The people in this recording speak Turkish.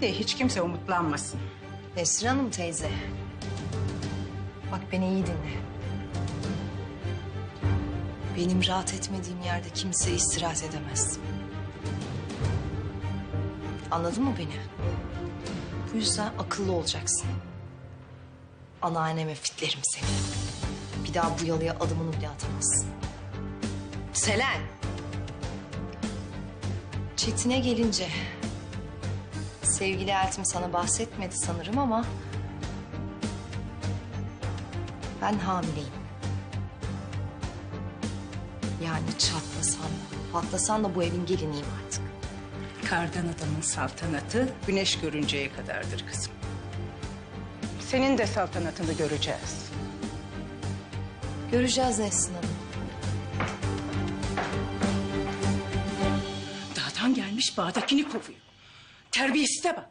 de hiç kimse umutlanmasın. Nesrin Hanım teyze. Bak beni iyi dinle. Benim rahat etmediğim yerde kimse istirahat edemez. Anladın mı beni? Bu yüzden akıllı olacaksın. Anneanneme fitlerim seni. Bir daha bu yalıya adımını bile atamazsın. Selen! Çetin'e gelince... Sevgili Eltim sana bahsetmedi sanırım ama... Ben hamileyim. Yani çatlasan da, patlasan da bu evin geliniyim artık. Kardan adamın saltanatı güneş görünceye kadardır kızım. Senin de saltanatını göreceğiz. Göreceğiz Nesrin Hanım. Dağdan gelmiş bağdakini kovuyor. Terbiyesize bak.